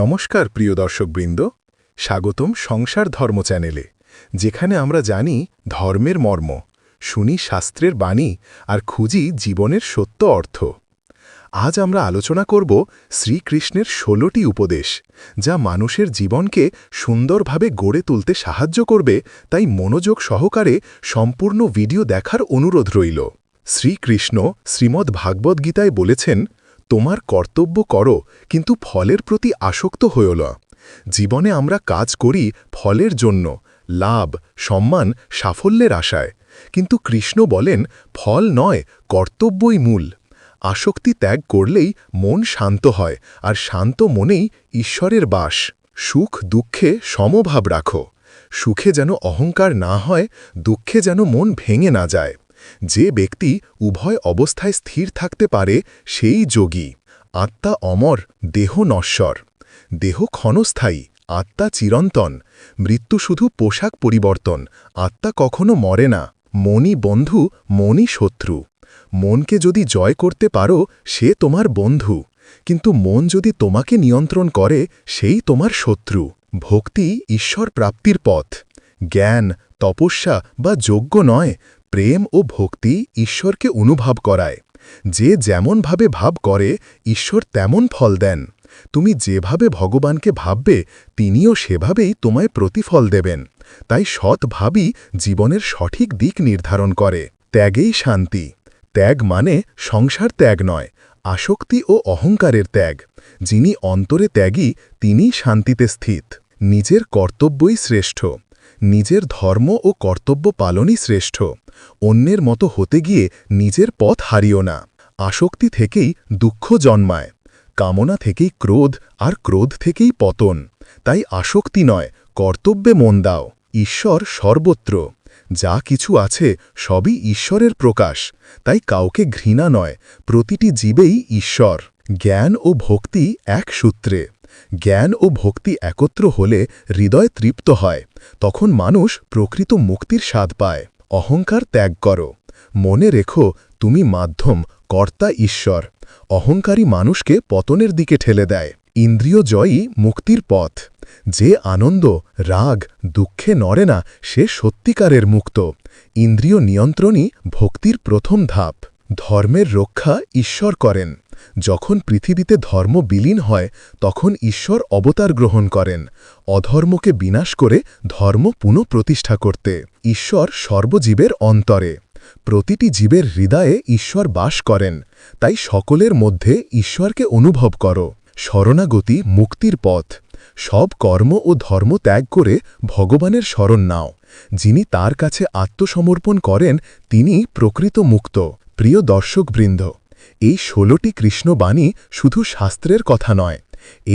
নমস্কার, প্রিয় দর্শকবৃন্দ। স্বাগতম সংসার ধর্ম চ্যানেলে, যেখানে আমরা জানি ধর্মের মর্ম, শুনি শাস্ত্রের বাণী আর খুঁজি জীবনের সত্য অর্থ। আজ আমরা আলোচনা করব শ্রীকৃষ্ণের ষোলোটি উপদেশ, যা মানুষের জীবনকে সুন্দরভাবে গড়ে তুলতে সাহায্য করবে, তাই মনোযোগ সহকারে সম্পূর্ণ ভিডিও দেখার অনুরোধ রইল। শ্রীকৃষ্ণ শ্রীমদ্ ভাগবত গীতায় বলেছেন তোমার কর্তব্য করো, কিন্তু ফলের প্রতি আসক্ত হইও না। জীবনে আমরা কাজ করি ফলের জন্য, লাভ, সম্মান, সাফল্যের আশায়। কিন্তু কৃষ্ণ বলেন, ফল নয়, কর্তব্যই মূল। আসক্তি ত্যাগ করলেই মন শান্ত হয়, আর শান্ত মনেই ঈশ্বরের বাস। সুখ, দুঃখে সমভাব রাখো। সুখে যেন অহংকার না হয়, দুঃখে যেন মন ভেঙে না যায়। যে ব্যক্তি উভয় অবস্থায় স্থির থাকতে পারে, সেই যোগী। আত্মা অমর, দেহ নশ্বর। দেহ ক্ষণস্থায়ী, আত্মা চিরন্তন। মৃত্যু শুধু পোশাক পরিবর্তন। আত্মা কখনো মরে না। মনই বন্ধু মনই শত্রু। মনকে যদি জয় করতে পারো, সে তোমার বন্ধু। কিন্তু মন যদি তোমাকে নিয়ন্ত্রণ করে, সেই তোমার শত্রু। ভক্তি ঈশ্বর প্রাপ্তির পথ। জ্ঞান, তপস্যা বা যোগ্য নয় প্রেম ও ভক্তি ঈশ্বরকে অনুভব করায়। যে যেমনভাবে ভাব করে, ঈশ্বর তেমন ফল দেন। তুমি যেভাবে ভগবানকে ভাববে, তিনিও সেভাবেই তোমায় প্রতিফল দেবেন। তাই সৎ ভাবই জীবনের সঠিক দিক নির্ধারণ করে। ত্যাগেই শান্তি। ত্যাগ মানে সংসার ত্যাগ নয়, আসক্তি ও অহংকারের ত্যাগ। যিনি অন্তরে ত্যাগী তিনি শান্তিতে স্থিত। নিজের কর্তব্যই শ্রেষ্ঠ। নিজের ধর্ম ও কর্তব্য পালনই শ্রেষ্ঠ। অন্যের মতো হতে গিয়ে নিজের পথ হারিও না। আসক্তি থেকেই দুঃখ জন্মায়। কামনা থেকেই ক্রোধ আর ক্রোধ থেকেই পতন। তাই আসক্তি নয়, কর্তব্যে মন দাও। ঈশ্বর সর্বত্র। যা কিছু আছে সবই ঈশ্বরের প্রকাশ। তাই কাউকে ঘৃণা নয়, প্রতিটি জীবেই ঈশ্বর। জ্ঞান ও ভক্তি এক সূত্রে। জ্ঞান ও ভক্তি একত্র হলে হৃদয় তৃপ্ত হয়। তখন মানুষ প্রকৃত মুক্তির স্বাদ পায়। অহংকার ত্যাগ করো। মনে রেখো, তুমি মাধ্যম, কর্তা ঈশ্বর। অহংকারী মানুষকে পতনের দিকে ঠেলে দেয়। ইন্দ্রিয় জয়ই মুক্তির পথ। যে আনন্দ, রাগ, দুঃখে নড়ে না, সে সত্যিকারের মুক্ত। ইন্দ্রিয় নিয়ন্ত্রণই ভক্তির প্রথম ধাপ। ধর্মের রক্ষা ঈশ্বর করেন। যখন পৃথিবীতে ধর্ম বিলীন হয়, তখন ঈশ্বর অবতার গ্রহণ করেন। অধর্মকে বিনাশ করে ধর্ম পুনঃপ্রতিষ্ঠা করতে। ঈশ্বর সর্বজীবের অন্তরে। প্রতিটি জীবের হৃদয়ে ঈশ্বর বাস করেন। তাই সকলের মধ্যে ঈশ্বরকে অনুভব করো। শরণাগতি মুক্তির পথ। সব কর্ম ও ধর্ম ত্যাগ করে ভগবানের শরণ নাও। যিনি তার কাছে আত্মসমর্পণ করেন তিনি প্রকৃত মুক্ত। প্রিয় দর্শকবৃন্দ এই ষোলোটি কৃষ্ণবাণী শুধু শাস্ত্রের কথা নয়,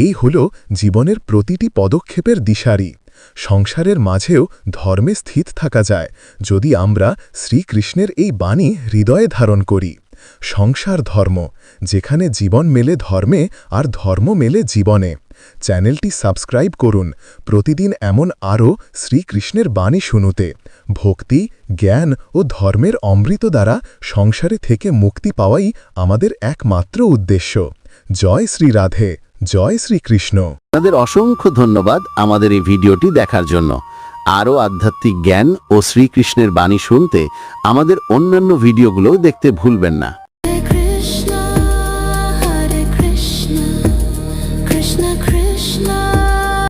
এই হল জীবনের প্রতিটি পদক্ষেপের দিশারি। সংসারের মাঝেও ধর্মে স্থিত থাকা যায়, যদি আমরা শ্রীকৃষ্ণের এই বাণী হৃদয়ে ধারণ করি। সংসার ধর্ম, যেখানে জীবন মেলে ধর্মে আর ধর্ম মেলে জীবনে। চ্যানেলটি সাবস্ক্রাইব করুন। প্রতিদিন এমন আরও শ্রীকৃষ্ণের বাণী শুনুতে। ভক্তি, জ্ঞান ও ধর্মের অমৃত দ্বারা সংসারে থেকে মুক্তি পাওয়াই আমাদের একমাত্র উদ্দেশ্য। জয় শ্রী রাধে জয় শ্রীকৃষ্ণ। আপনাদের অসংখ্য ধন্যবাদ আমাদের এই ভিডিওটি দেখার জন্য। আরও আধ্যাত্মিক জ্ঞান ও শ্রীকৃষ্ণের বাণী শুনতে আমাদের অন্যান্য ভিডিওগুলোও দেখতে ভুলবেন না।